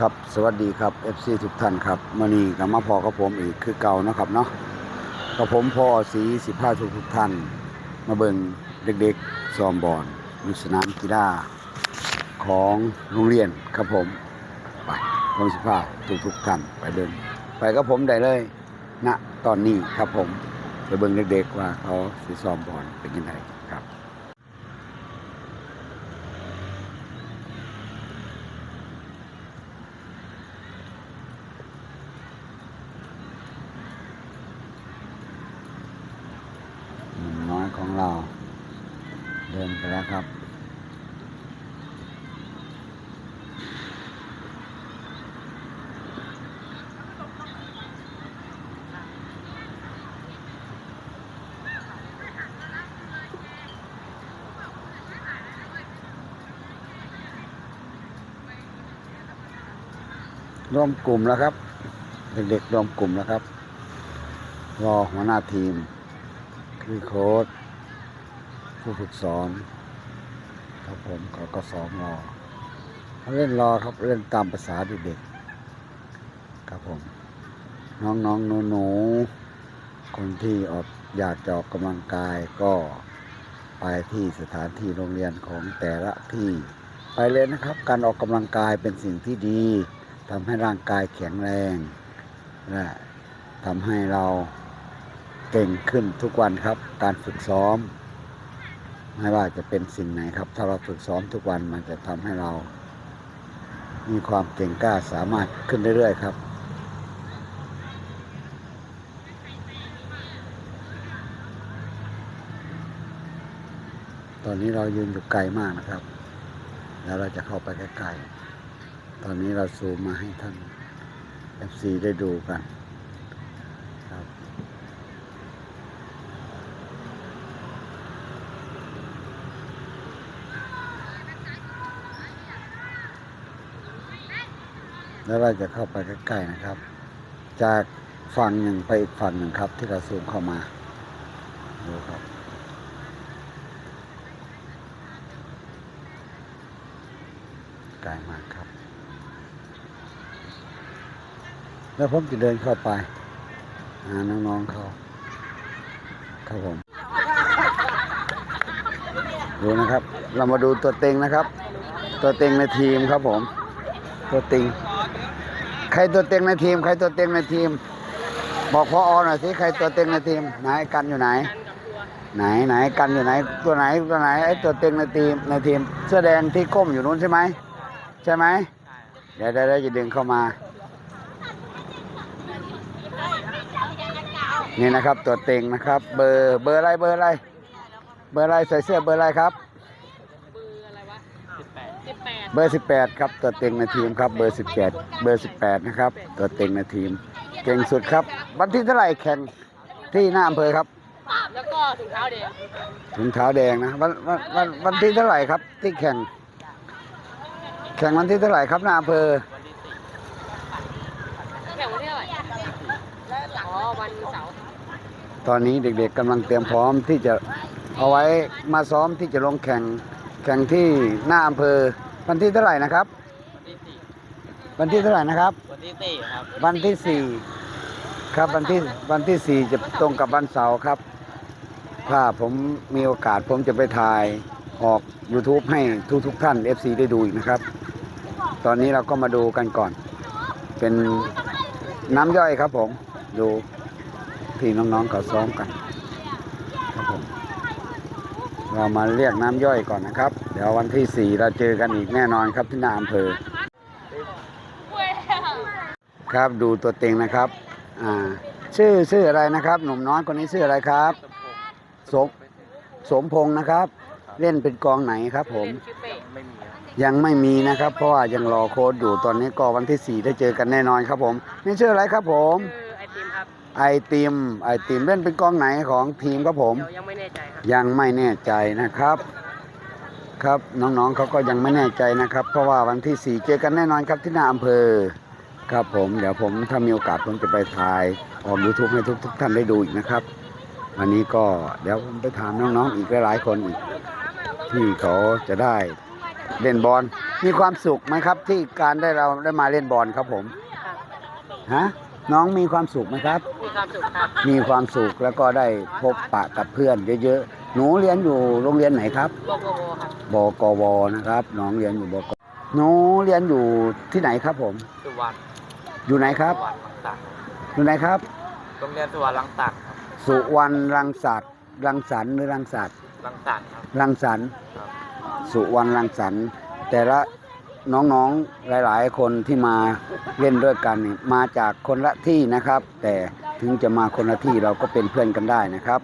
ครับสวัสดีครับ FC ทุกท่านครับมื่อนี้กับมาพอกับผมอีกคือเก่านะครับเนาะกับผมพ่อสีสิบห้าทุกทุกท่าน มาเบิ่งเด็กๆซ้อมบอลในสนามกีฬาของโรงเรียนครับผมไปผมสิบห้าทุกทุกท่านไปเดิน ไปกับผมได้เลยณตอนนี้ครับผมไปเบิ่งเด็กๆว่าเขาสิซ้อมบอลเป็นยังไงครับ หนุ่มน้อยของเรา เดินไปแล้วครับ รวมกลุ่มแล้วครับ เด็กๆรวมกลุ่มแล้วครับ รอหัวหน้าทีม คือโค้ช ผู้ฝึกสอน ครับผมเขาก็ซ้อมรอเขาเล่นรอครับเล่นตามภาษาเด็กๆครับผม น้องๆนหนูๆคนที่ออกอยากจะออกกำลังกายก็ไปที่สถานที่โรงเรียนของแต่ละที่ ไปเลยนะครับ การออกกำลังกายเป็นสิ่งที่ดีทำให้ร่างกายแข็งแรงและทำให้เราเก่งขึ้นทุกวันครับ การฝึกซ้อม ไม่ว่าจะเป็นสิ่งไหนครับ ถ้าเราฝึกซ้อมทุกวันมันจะทำให้เรา มีความเก่งกล้าสามารถขึ้นเรื่อยๆครับตอนนี้เรายืนอยู่ไกลมากนะครับ แล้วเราจะเข้าไปใกล้ๆ ตอนนี้เราซูมมาให้ท่าน FC ได้ดูกันครับ แล้วเราจะเข้าไปใกล้ๆนะครับ จากฝั่งหนึ่งไปอีกฝั่งหนึ่งครับ ที่เราซูมเข้ามาดูครับไกลมากครับ แล้วผมจะเดินเข้าไปหาน้องๆเขาครับผมดูนะครับ เรามาดูตัวเต็งนะครับ ตัวเต็งในทีมครับผม ตัวเต็ง ใครตัวเต็งในทีม ใครตัวเต็งในทีม บอกพออหน่อยสิใครตัวเต็งในทีม ไหนกันอยู่ไหน ไหนไหนกันอยู่ไหน ตัวไหนตัวไหนไอ้ตัวเต็งในทีมในทีมเสื้อแดงที่ก้มอยู่นู้นใช่ไหมใช่ไหมเดี๋ยวเดี๋ยวเดี๋ยวจะดึงเข้ามา นี่นะครับตัวเต็งนะครับ เบอร์เบอร์อะไรเบอร์อะไร เบอร์อะไรใส่เสื้อเบอร์อะไรครับ เบอร์ 18 ครับ ตัวเต็งในทีมครับ เบอร์ 17 เบอร์ 18 นะครับ ตัวเต็งในทีม เก่งสุดครับ วันที่เท่าไหร่แข่งที่หน้าอำเภอครับ แล้วก็ถุงเท้าแดงถุงเท้าแดงนะวันวันวันวันที่เท่าไหร่ครับ ที่แข่ง แข่งวันที่เท่าไหร่ครับหน้าอำเภอ แข่งวันที่เท่าไหร่อ๋อวันเสาร์ตอนนี้เด็กๆกำลังเตรียมพร้อมที่จะเอาไว้มาซ้อมที่จะลงแข่งแข่งที่หน้าอำเภอ วันที่เท่าไหร่นะครับ วันที่สี่วันที่เท่าไหร่นะครับ วันที่สี่ครับ วันที่สี่ครับวันที่วันที่สี่จะตรงกับวันเสาร์ครับ ถ้าผมมีโอกาสผมจะไปถ่ายออก YouTube ให้ทุกทุกๆท่าน FC ได้ดูอีกนะครับ ตอนนี้เราก็มาดูกันก่อน เป็นน้ำย่อยครับผม ดูที่น้องๆเขาซ้อมกันครับผม เรามาเรียกน้ำย่อยก่อนนะครับ เดี๋ยววันที่สี่เราเจอกันอีกแน่นอนครับที่หน้าอำเภอ ครับดูตัวเต็งนะครับ อ่า ชื่อชื่ออะไรนะครับ หนุ่มน้อยคนนี้ชื่ออะไรครับ สมสมพงษ์นะครับ เล่นเป็นกองไหนครับผม ยังไม่มีนะครับ เพราะว่ายังรอโค้ดอยู่ตอนนี้ก็วันที่สี่ได้เจอกันแน่นอนครับผม นี่ชื่ออะไรครับผมชื่อ ไอติมครับไอติมไอติมเล่นเป็นกองไหนของทีมครับผม เดี๋ยวยังไม่แน่ใจครับยังไม่แน่ใจนะครับ ครับน้องๆเขาก็ยังไม่แน่ใจนะครับ เพราะว่าวันที่สี่เจอกันแน่นอนครับที่หน้าอำเภอ ครับผมเดี๋ยวผมถ้ามีโอกาสผมจะไปถ่ายออกยูทูบให้ทุกๆท่านได้ดูอีกนะครับ วันนี้ก็เดี๋ยวผมไปถามน้องๆอีกหลายๆคนอีก ที่เขาจะได้เล่นบอลมีความสุขไหมครับ ที่การได้เราได้มาเล่นบอลครับผมครับฮะน้องมีความสุขไหมครับมี ความสุขครับมีความสุขแล้วก็ได้พบปะกับเพื่อนเยอะๆ หนูเรียนอยู่โรงเรียนไหนครับโบโบโบครับบกวนะครับ น้องเรียนอยู่บกหนูเรียนอยู่ที่ไหนครับผม สุวรรณอยู่ไหนครับ สุวรรณรังสรรค์อยู่ไหนครับ โรงเรียนสุวรรณรังสรรค์ครับสุวรรณรังสรรค์รังสรรค์หรือรังสรรค์รังสรรค์ครับ รังสรรค์ครับ สุวรรณรังสรรค์แต่ละน้องๆหลายๆ คนที่มาเล่นด้วยกันนี่มาจากคนละที่นะครับ แต่ ถึงจะมาคนละที่เราก็เป็นเพื่อนกันได้นะครับ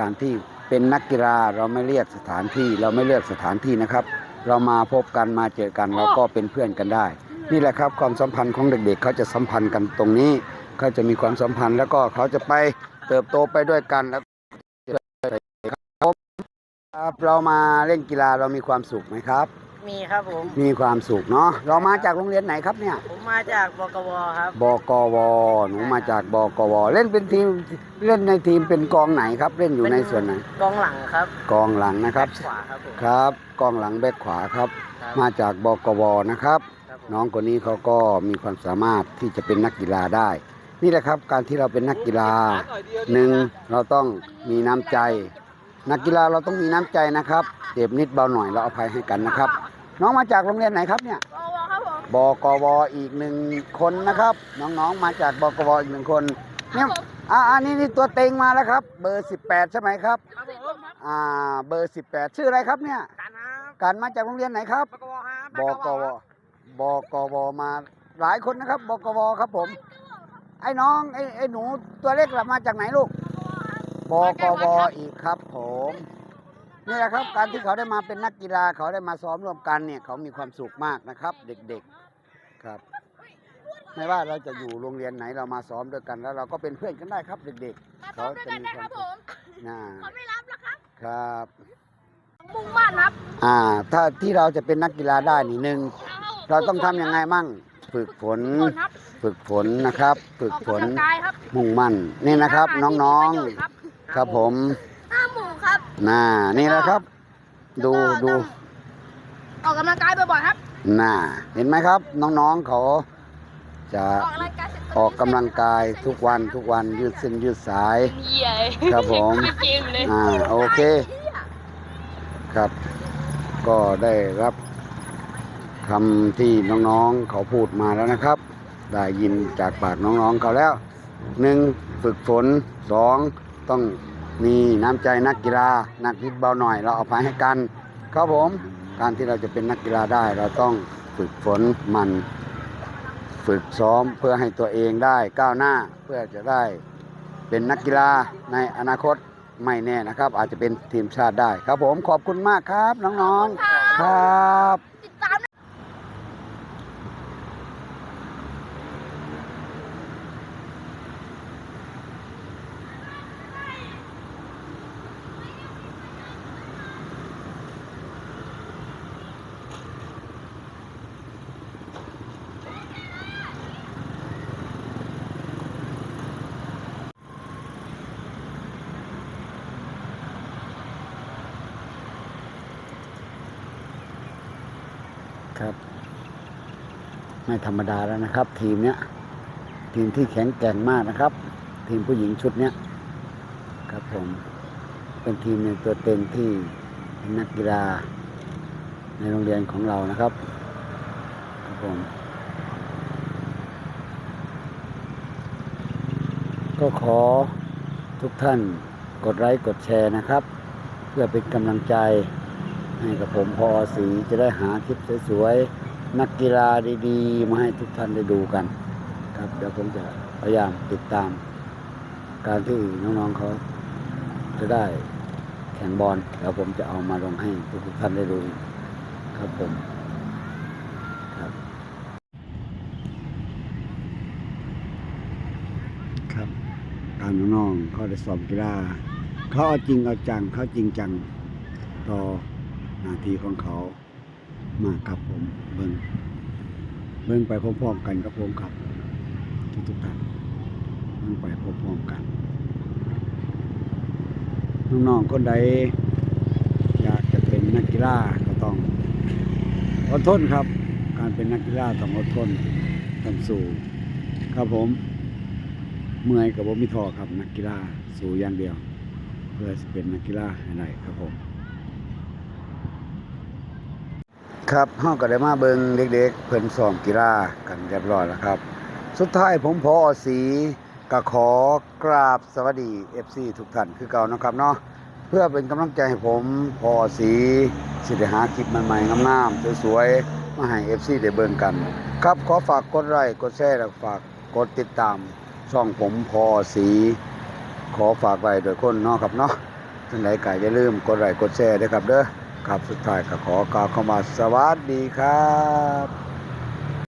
การที่เป็นนักกีฬาเราไม่เรียกสถานที่ เราไม่เลือกสถานที่นะครับ เรามาพบกันมาเจอกันเราก็เป็นเพื่อนกันได้ นี่แหละครับความสัมพันธ์ของเด็กๆเขาจะสัมพันธ์กันตรงนี้ เขาจะมีความสัมพันธ์แล้วก็เขาจะไปเติบโตไปด้วยกันแล้วครับเรามาเล่นกีฬาเรามีความสุขไหมครับ มีครับผม มีความสุขเนาะเรามาจากโรงเรียนไหนครับเนี่ย ผมมาจากบกวครับบกวหนูมาจากบกวเล่นเป็นทีมเล่นในทีมเป็นกองไหนครับ เล่นอยู่ในส่วนไหนกองหลังครับ กองหลังนะครับขวาครับผมครับ กองหลังแบ็คขวาครับครับมาจากบกวนะครับครับผมน้องคนนี้เขาก็มีความสามารถที่จะเป็นนักกีฬาได้ นี่แหละครับ การที่เราเป็นนักกีฬาหนึ่งเราต้องมีน้ำใจนักกีฬาเราต้องมีน้ำใจนะครับ เจ็บนิดเบาหน่อยเราอภัยให้กันนะครับ น้องมาจากโรงเรียนไหนครับเนี่ยกวครับผมบกวอีกหนึ่งคนนะครับ น้องๆมาจากบกวอีกหนึ่งคนเนี่ยอ่าอันนี้นี่ตัวเต็งมาแล้วครับ เบอร์18ใช่ไหมครับครับผมอ่าเบอร์ 18 ชื่ออะไรครับเนี่ยการครับการมาจากโรงเรียนไหนครับบกวครับบกวบกวมาหลายคนนะครับบกวครับผม ไอ้น้องไอ้ไอ้หนูตัวเล็กล่ะมาจากไหนลูกบกวอีกครับผม นี่แหละครับการที่เขาได้มาเป็นนักกีฬาเขาได้มาซ้อมร่วมกันเนี่ยเขามีความสุขมากนะครับ เด็กๆครับ ไม่ว่าเราจะอยู่โรงเรียนไหนเรามาซ้อมด้วยกัน แล้วเราก็เป็นเพื่อนกันได้ครับเด็กๆ เขาจะมีความสุขนะเขาไม่รับแล้วครับครับมุ่งมั่นครับอ่าถ้าที่เราจะเป็นนักกีฬาได้นี่หนึ่งเราต้องทำยังไงมั่งฝึกฝนคนครับฝึกฝนนะครับ ฝึกออกฝนกำลังกายครับมุ่งมั่นนี่นะครับ น้องๆครับๆครับผมห้าหมู่ครับ น่านี่แหละครับ ดูดู ออกกำลังกายบ่อยๆครับ น่า เห็นไหมครับ น้องๆเขาจะออกกำลังกายเสร็จออกกำลังกายทุกวันทุกวันยืดเส้นยืดสายเหี้ยครับผมเกมเลยอ่าโอเค ครับ ก็ได้รับคำที่น้องๆเขาพูดมาแล้วนะครับ ได้ยินจากปากน้องๆเขาแล้วหนึ่งฝึกฝนสองต้อง มีน้ำใจนักกีฬานักนิดเบาหน่อย เราเอาภัยให้กันครับผม การที่เราจะเป็นนักกีฬาได้ เราต้องฝึกฝนมันฝึกซ้อมเพื่อให้ตัวเองได้ก้าวหน้าเพื่อจะได้เป็นนักกีฬาในอนาคตไม่แน่นะครับ อาจจะเป็นทีมชาติได้ครับผมขอบคุณมากครับน้องๆครับ ไม่ธรรมดาแล้วนะครับ ทีมเนี้ยทีมที่แข็งแกร่งมากนะครับ ทีมผู้หญิงชุดเนี้ยครับผมเป็นทีมในงตัวเต็งที่เป็นนักกีฬาในโรงเรียนของเรานะครับครับผมก็ขอทุกท่านกดไลค์กดแชร์นะครับ เพื่อเป็นกำลังใจให้กับผมพอสีจะได้หาคลิปสวยๆ นักกีฬาดีๆ มาให้ทุกท่านได้ดูกัน ครับเดี๋ยวผมจะพยายามติดตาม การที่น้องๆเขาจะได้แข่งบอลแล้วผมจะเอามาลงให้ทุกท่านได้ดูครับผมครับ ครับการน้องๆเขาได้สอบกีฬาเขาเอาจริงเอาจังเขาจริงจังต่อหน้าที่ของเขา มากครับผมเบิ่งเบิ่งไปพร้อมๆกันกับผมครับทุกๆท่านเบิ่งไปพร้อมๆกันน้องๆคนใดอยากจะเป็นนักกีฬาก็ต้องอดทนครับ การเป็นนักกีฬาต้องอดทนต้องสู้ครับผม เมื่อยกับบ่มีท้อครับนักกีฬาสู้อย่างเดียว เพื่อเป็นนักกีฬาให้ได้ครับผม ครับเฮาก็ได้มาเบิงเด็กๆ เพิ่นซ้อมกีฬากันเรียบร้อยแล้วครับ สุดท้ายผมพอสีก็ขอกราบสวัสดี FC ทุกท่านคือเก่านะครับเนาะเพื่อเป็นกำลังใจให้ผมพอสีสิได้หาคลิปใหม่ๆงามๆสวยๆมาให้ FC ได้เบิ่งกัน ครับขอฝากกดไลค์กดแชร์และฝากกดติดตามช่องผมพอสี ขอฝากไว้โดวยคนเนาะครับเนาะจังไดก็อย่าลืมกดไลค์กดแชร์ด้วยครับเด้อ ครับสุดท้ายก็ขอกล่าวคำว่าสวัสดีครับ